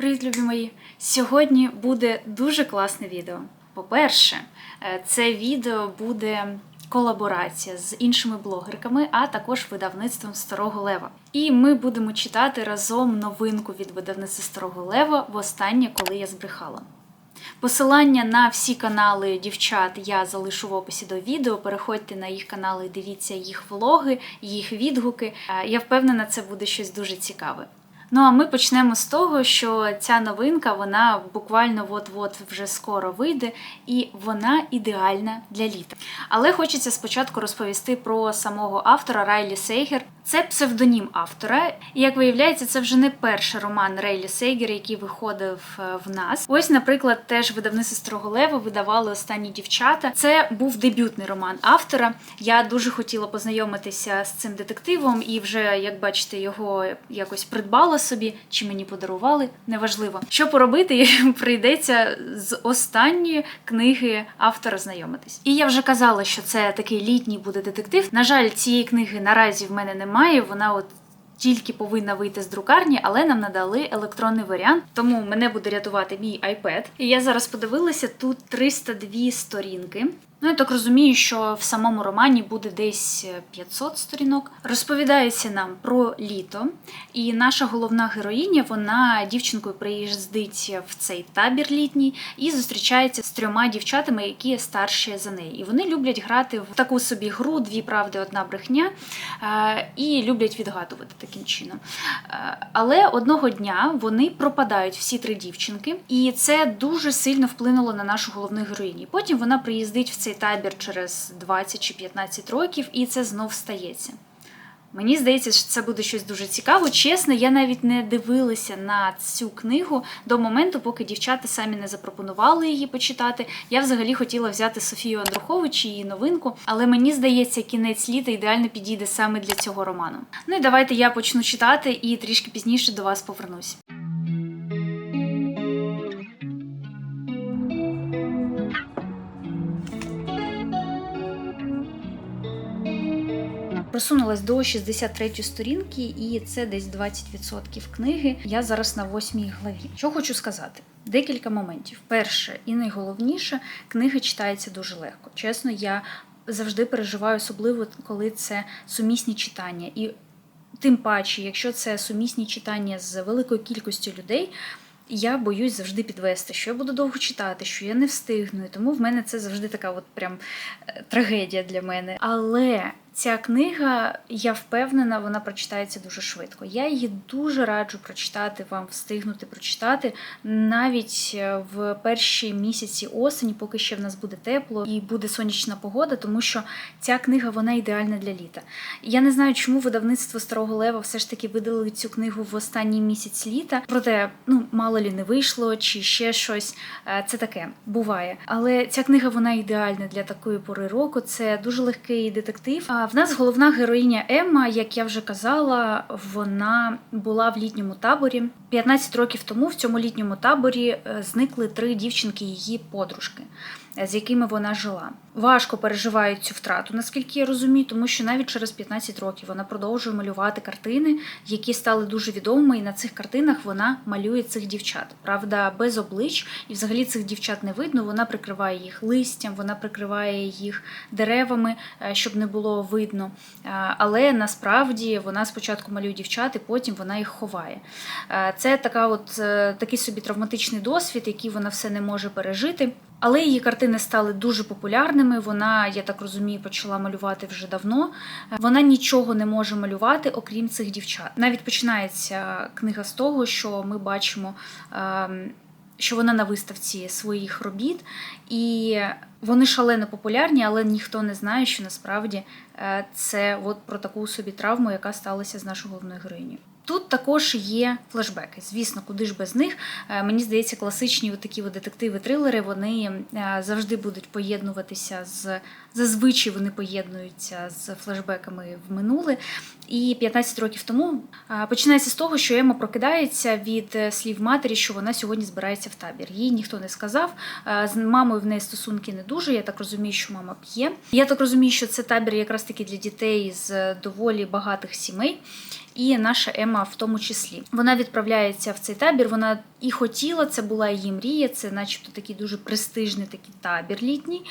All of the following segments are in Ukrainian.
Привіт, любі мої! Сьогодні буде дуже класне відео. По-перше, е, це відео буде колаборація з іншими блогерками, а також видавництвом Старого Лева. І ми будемо читати разом новинку від видавництва Старого Лева востаннє, коли я збрехала. Посилання на всі канали дівчат я залишу в описі до відео. Переходьте на їх канали, дивіться їх влоги, їх відгуки. Е, Я впевнена, це буде щось дуже цікаве. Ну а ми почнемо з того, що ця новинка вона буквально от-от вже скоро вийде, і вона ідеальна для літа. Але хочеться спочатку розповісти про самого автора Райлі Сейгер. Це псевдонім автора, і як виявляється, це вже не перший роман Рейлі Сейгер, який виходив е, в нас. Ось, наприклад, теж видавництво Старого Лева видавали останні дівчата. Це був дебютний роман автора. Я дуже хотіла познайомитися з цим детективом, і вже, як бачите, його якось придбала собі чи мені подарували. Неважливо, що поробити, прийдеться з останньої книги автора знайомитись. І я вже казала, що це такий літній буде детектив. На жаль, цієї книги наразі в мене немає. Вона от. Тільки повинна вийти з друкарні, але нам надали електронний варіант, тому мене буде рятувати мій iPad. І я зараз подивилася тут 302 сторінки. Ну, я так розумію, що в самому романі буде десь 500 сторінок. Розповідається нам про літо, і наша головна героїня, вона дівчинкою приїздить в цей табір літній і зустрічається з трьома дівчатами, які старші за неї. І вони люблять грати в таку собі гру Дві правди, одна брехня, е, і люблять відгадувати таким чином. Е, Але одного дня вони пропадають всі три дівчинки, і це дуже сильно вплинуло на нашу головну героїню. Потім вона приїздить в цей табір через 20 чи 15 років, і це знов стається. Мені здається, що це буде щось дуже цікаво. Чесно, я навіть не дивилася на цю книгу до моменту, поки дівчата самі не запропонували її почитати. Я взагалі хотіла взяти Софію Андрухович і її новинку, але мені здається, кінець літа ідеально підійде саме для цього роману. Ну і давайте я почну читати і трішки пізніше до вас повернусь. Просунулась до 63 сторінки, і це десь 20% книги. Я зараз на 8 главі. Що хочу сказати? Декілька моментів. Перше і найголовніше, книга читається дуже легко. Чесно, я завжди переживаю, особливо коли це сумісні читання. І тим паче, якщо це сумісні читання з великою кількістю людей. Я боюсь завжди підвести, що я буду довго читати, що я не встигну. І тому в мене це завжди така от прям е, трагедія для мене. Але ця книга, я впевнена, вона прочитається дуже швидко. Я її дуже раджу прочитати, вам встигнути прочитати навіть е, в перші місяці осені, поки ще в нас буде тепло і буде сонячна погода, тому що ця книга вона ідеальна для літа. Я не знаю, чому видавництво Старого Лева все ж таки видали цю книгу в останній місяць літа. Проте, ну мало лі не вийшло, чи ще щось. Е, Це таке буває. Але ця книга вона ідеальна для такої пори року. Це дуже легкий детектив. В нас головна героїня Емма, як я вже казала, вона була в літньому таборі. 15 років тому в цьому літньому таборі е, зникли три дівчинки її подружки. З якими вона жила, важко переживає цю втрату, наскільки я розумію, тому що навіть через 15 років вона продовжує малювати картини, які стали дуже відомими, і на цих картинах вона малює цих дівчат. Правда, без облич, і взагалі цих дівчат не видно. Вона прикриває їх листям, вона прикриває їх деревами, е, щоб не було видно. Е, Але насправді вона спочатку малює дівчат, і потім вона їх ховає. Е, Це така, от такий собі травматичний досвід, який вона все не може пережити. Але її картини стали дуже популярними. Вона, я так розумію, почала малювати вже давно. Вона нічого не може малювати, окрім цих дівчат. Навіть починається книга з того, що ми бачимо. ем, Що вона на виставці своїх робіт, і вони шалено популярні, але ніхто не знає, що насправді е, це от про таку собі травму, яка сталася з нашою головною героїнею. Тут також є флешбеки. Звісно, куди ж без них. Е, Мені здається, класичні такі детективи-трилери вони е, завжди будуть поєднуватися з зазвичай вони поєднуються з флешбеками в минуле. І 15 років тому е, починається з того, що Ема прокидається від слів матері, що вона сьогодні збирається в табір. Їй ніхто не сказав. З мамою в неї стосунки не дуже. Я так розумію, що мама п'є. Я так розумію, що це табір якраз таки для дітей з доволі багатих сімей. І наша Ема в тому числі. Вона відправляється в цей табір. Вона і хотіла, це була її мрія, це, начебто, такий дуже престижний такий табір літній.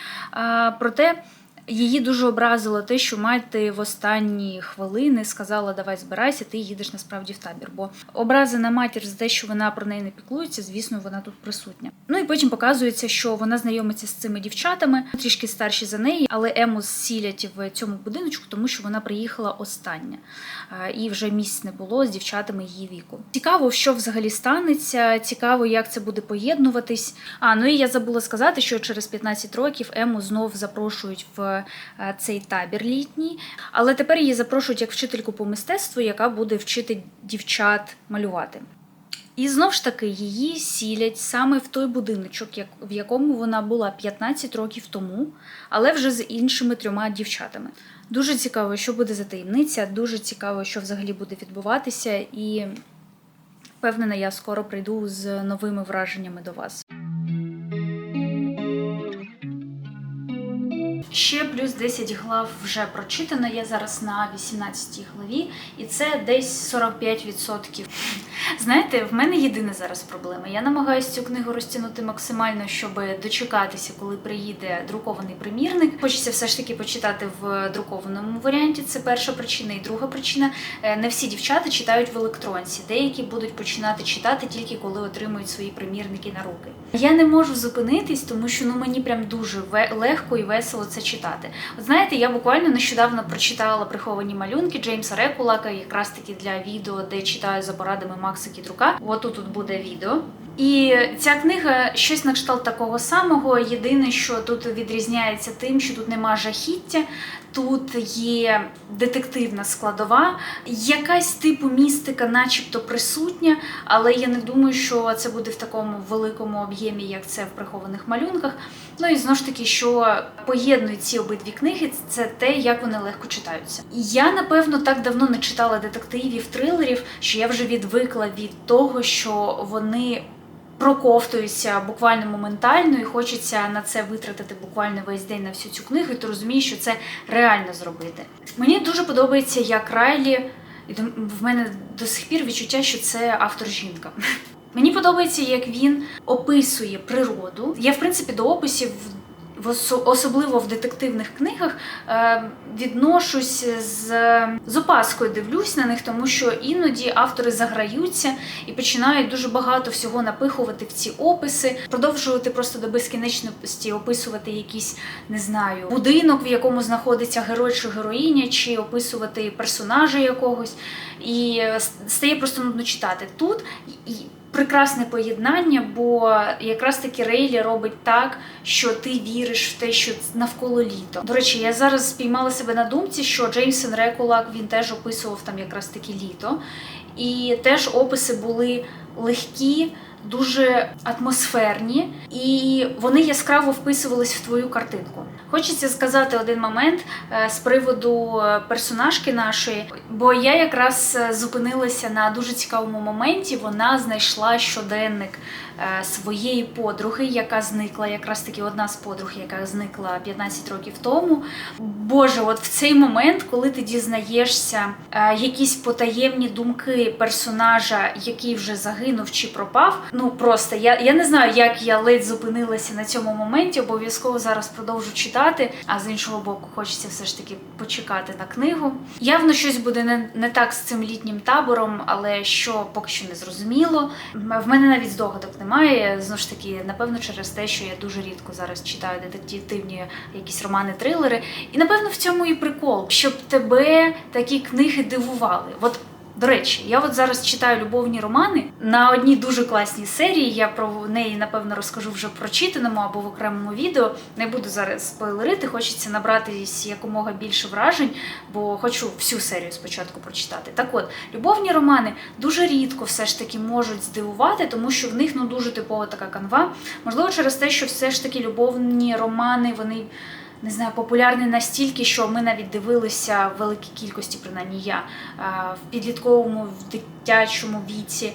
Проте. Її дуже образило те, що мати в останні хвилини сказала: Давай збирайся, ти їдеш насправді в табір. Бо образена матір за те, що вона про неї не піклується, звісно, вона тут присутня. Ну і потім показується, що вона знайомиться з цими дівчатами, трішки старші за неї, але Ему сілять в цьому будиночку, тому що вона приїхала остання, і вже місць не було з дівчатами її віку. Цікаво, що взагалі станеться. Цікаво, як це буде поєднуватись. А ну і я забула сказати, що через 15 років Ему знов запрошують в. Е, цей табір літній, але тепер її запрошують як вчительку по мистецтву, яка буде вчити дівчат малювати. І знов ж таки її сілять саме в той будиночок, в якому вона була 15 років тому, але вже з іншими трьома дівчатами. Дуже цікаво, що буде за таємниця, дуже цікаво, що взагалі буде відбуватися, і впевнена, я скоро прийду з новими враженнями до вас. Ще плюс 10 глав вже прочитано. Я зараз на 18 главі, і це десь 45%. Знаєте, в мене єдина зараз проблема. Я намагаюся цю книгу розтягнути максимально, щоб дочекатися, коли приїде друкований примірник. Хочеться все ж таки почитати в друкованому варіанті. Це перша причина. І друга причина е, не всі дівчата читають в електронці. Деякі будуть починати читати тільки коли отримують свої примірники на руки. Я не можу зупинитись, тому що ну мені прям дуже легко і весело це читати. От знаєте, я буквально нещодавно прочитала приховані малюнки Джеймса Рекулака, якраз таки для відео, де читаю за порадами Макса Кідрука. От тут буде відео. І ця книга щось на кшталт такого самого. Єдине, що тут відрізняється тим, що тут нема жахіття, тут є детективна складова, якась типу містика, начебто присутня, але я не думаю, що це буде в такому великому об'ємі, як це в прихованих малюнках. Ну і знову ж таки, що поєднують ці обидві книги, це те, як вони легко читаються. Я напевно так давно не читала детективів, трилерів, що я вже відвикла від того, що вони проковтуються буквально моментально, і хочеться на це витратити буквально весь день на всю цю книгу, і ти розумієш, що це реально зробити. Мені дуже подобається, як Райлі, і в мене до сих пір відчуття, що це автор жінка. Мені подобається, як він описує природу. Я, в принципі, до описів особливо в детективних книгах, е, відношусь з з опаскою, дивлюсь на них, тому що іноді автори заграються і починають дуже багато всього напихувати в ці описи, продовжувати просто до безкінечності описувати якийсь, не знаю, будинок, в якому знаходиться герой чи героїня, чи описувати персонажа якогось. І стає просто нудно читати тут прекрасне поєднання, бо якраз таки Рейлі робить так, що ти віриш в те, що навколо літо. До речі, я зараз спіймала себе на думці, що Джеймсон Рекулак він теж описував там якраз таки літо, і теж описи були легкі дуже атмосферні, і вони яскраво вписувались в твою картинку. Хочеться сказати один момент е, з приводу е, персонажки нашої, бо я якраз е, зупинилася на дуже цікавому моменті. Вона знайшла щоденник своєї подруги, яка зникла, якраз таки одна з подруг, яка зникла 15 років тому. Боже, от в цей момент, коли ти дізнаєшся якісь потаємні думки персонажа, який вже загинув чи пропав, ну просто я я не знаю, як я ледь зупинилася на цьому моменті. Обов'язково зараз продовжу читати. А з іншого боку, хочеться все ж таки почекати на книгу. Явно щось буде не, не так з цим літнім табором, але що поки що не зрозуміло. В мене навіть здогадок немає. Знову ж таки, напевно, через те, що я дуже рідко зараз читаю детективні якісь романи-трилери. І напевно в цьому і прикол, щоб тебе такі книги дивували. От до речі, я от зараз читаю любовні романи на одній дуже класній серії. Я про неї напевно розкажу вже в прочитаному або в окремому відео. Не буду зараз спойлерити, хочеться набратись якомога більше вражень, бо хочу всю серію спочатку прочитати. Так от, любовні романи дуже рідко все ж таки можуть здивувати, тому що в них ну дуже типова така канва. Можливо, через те, що все ж таки любовні романи вони не знаю, популярний настільки, що ми навіть дивилися в великій кількості, принаймні я в підлітковому, в дитячому віці.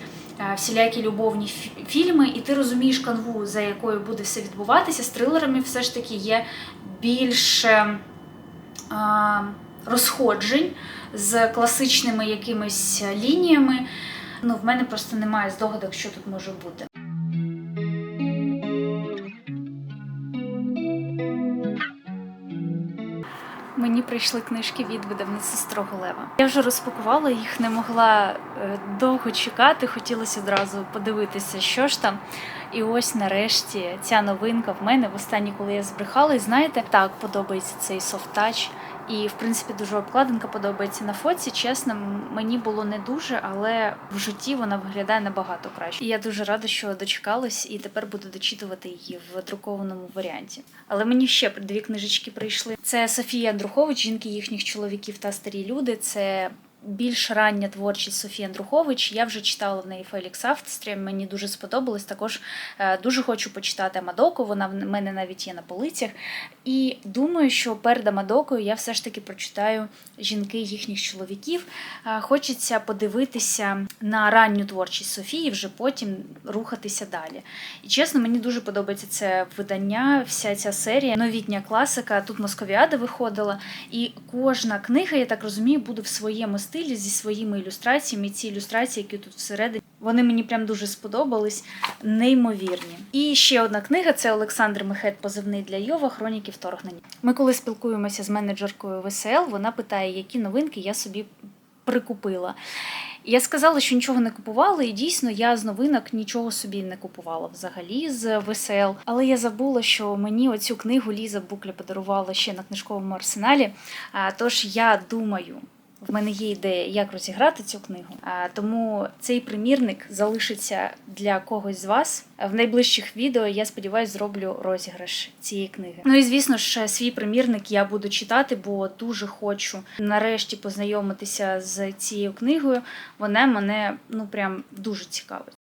Всілякі любовні фільми, і ти розумієш канву, за якою буде все відбуватися, з трилерами все ж таки є більше а, розходжень. з класичними якимись лініями. Ну, в мене просто немає здогадок, що тут може бути. Прийшли книжки від видавництва Строго Лева. Я вже розпакувала їх, не могла е, довго чекати, хотілося одразу подивитися, що ж там. І ось нарешті ця новинка в мене в останній, коли я збрехала, і знаєте, так подобається цей софт-тач. І в принципі дуже обкладинка подобається на фоці. Чесно, мені було не дуже, але в житті вона виглядає набагато краще. І я дуже рада, що дочекалась, і тепер буду дочитувати її в друкованому варіанті. Але мені ще дві книжечки прийшли. Це Софія Андрухович, жінки їхніх чоловіків та старі люди. Це більш рання творчість Софії Андрухович. Я вже читала в неї Фелікс Автстрі, мені дуже сподобалось. Також е, дуже хочу почитати Мадоку. Вона в мене навіть є на полицях. І думаю, що перед Амадокою я все ж таки прочитаю жінки їхніх чоловіків. Е, Хочеться подивитися на ранню творчість Софії, вже потім рухатися далі. І чесно, мені дуже подобається це видання, вся ця серія, новітня класика. Тут Московіада виходила, і кожна книга, я так розумію, буде в своєму зі своїми ілюстраціями. Ці ілюстрації, які тут всередині, вони мені прям дуже сподобались, неймовірні. І ще одна книга це Олександр Мехет, позивний для Йова, хроніки вторгнення. Ми коли спілкуємося з менеджеркою ВСЛ, вона питає, які новинки я собі прикупила. Я сказала, що нічого не купувала, і дійсно я з новинок нічого собі не купувала взагалі з ВСЛ. Але я забула, що мені оцю книгу Ліза Букля подарувала ще на книжковому арсеналі. А, Тож я думаю. В мене є ідея, як розіграти цю книгу. Тому цей примірник залишиться для когось з вас. В найближчих відео я сподіваюся зроблю розіграш цієї книги. Ну і звісно ж, свій примірник я буду читати, бо дуже хочу нарешті познайомитися з цією книгою. Вона мене ну прям дуже цікавить.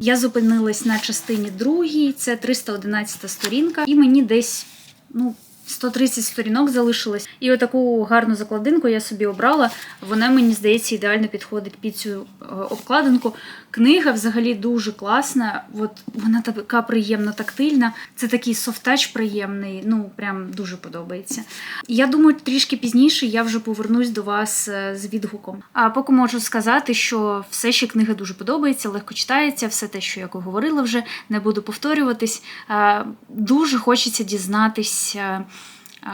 Я зупинилась на частині другій, це 311 сторінка, і мені десь ну. 130 сторінок залишилось. І отаку гарну закладинку я собі обрала. Вона, мені здається, ідеально підходить під цю обкладинку. Книга взагалі дуже класна. От вона така приємно тактильна. Це такий софтач приємний. Ну, прям дуже подобається. Я думаю, трішки пізніше я вже повернусь до вас е, з відгуком. А поки можу сказати, що все ще книга дуже подобається, легко читається, все те, що я говорила вже, не буду повторюватись. Е, Дуже хочеться дізнатися.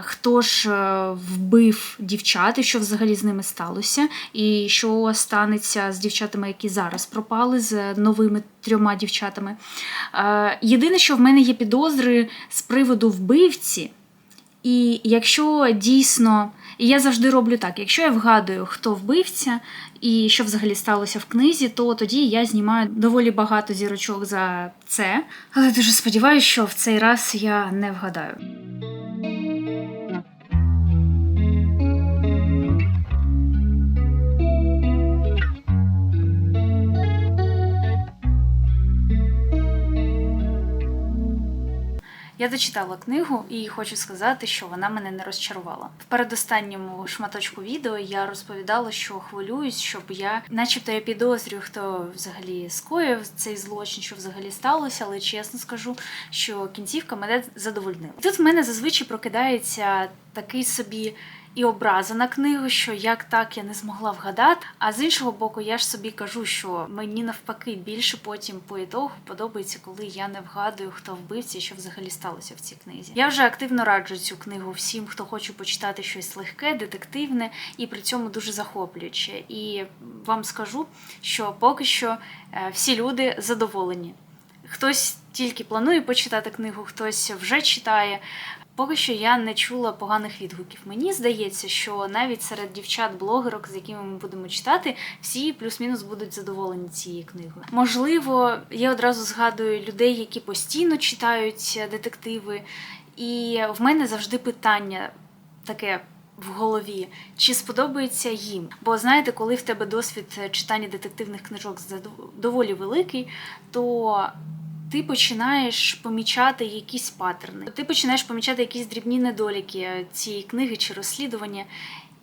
Хто ж е, вбив дівчат, і що взагалі з ними сталося, і що станеться з дівчатами, які зараз пропали, з новими трьома дівчатами. Е, Єдине, що в мене є підозри з приводу вбивці, і якщо дійсно, і я завжди роблю так: якщо я вгадую, хто вбивця і що взагалі сталося в книзі, то тоді я знімаю доволі багато зірочок за це. Але дуже сподіваюся, що в цей раз я не вгадаю. Я дочитала книгу і хочу сказати, що вона мене не розчарувала. В передостанньому шматочку відео я розповідала, що хвилююсь, щоб я, начебто, я підозрюю, хто взагалі скоїв цей злочин, що взагалі сталося, але чесно скажу, що кінцівка мене задовольнила. Тут в мене зазвичай прокидається такий собі. І образа на книгу, що як так я не змогла вгадати. А з іншого боку, я ж собі кажу, що мені навпаки більше потім по ітогу подобається, коли я не вгадую, хто вбивці і що взагалі сталося в цій книзі. Я вже активно раджу цю книгу всім, хто хоче почитати щось легке, детективне і при цьому дуже захоплююче. І вам скажу, що поки що е, всі люди задоволені. Хтось тільки планує почитати книгу, хтось вже читає. Поки що я не чула поганих відгуків. Мені здається, що навіть серед дівчат-блогерок, з якими ми будемо читати, всі плюс-мінус будуть задоволені цією книгою. Можливо, я одразу згадую людей, які постійно читають детективи, і в мене завжди питання таке. В голові, чи сподобається їм? Бо знаєте, коли в тебе досвід читання детективних книжок доволі великий, то ти починаєш помічати якісь паттерни, ти починаєш помічати якісь дрібні недоліки цієї книги чи розслідування.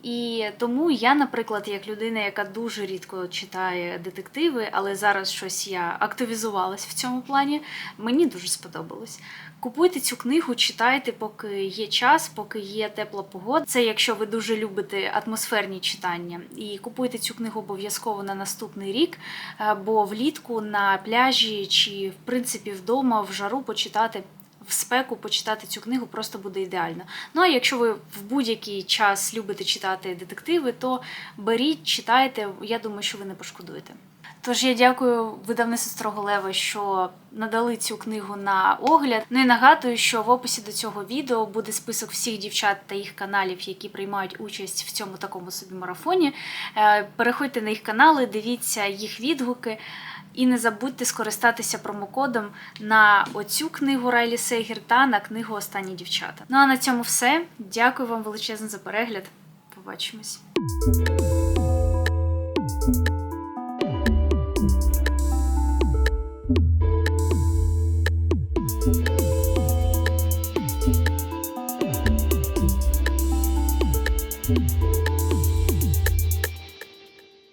І тому я, наприклад, як людина, яка дуже рідко читає детективи, але зараз щось я активізувалась в цьому плані, мені дуже сподобалось. Купуйте цю книгу, читайте, поки є час, поки є тепла погода. Це якщо ви дуже любите атмосферні читання. І купуйте цю книгу обов'язково на наступний рік, е, бо влітку на пляжі чи в принципі вдома в жару почитати. В спеку почитати цю книгу просто буде ідеально. Ну а якщо ви в будь-який час любите читати детективи, то беріть, читайте. Я думаю, що ви не пошкодуєте. Тож я дякую видавництву Строго Лева, що надали цю книгу на огляд. Ну і нагадую, що в описі до цього відео буде список всіх дівчат та їх каналів, які приймають участь в цьому такому собі марафоні. Е, Переходьте на їх канали, дивіться їх відгуки. І не забудьте скористатися промокодом на оцю книгу Райлі Сейгер та на книгу Останні дівчата. Ну а на цьому все. Дякую вам величезно за перегляд. Побачимось.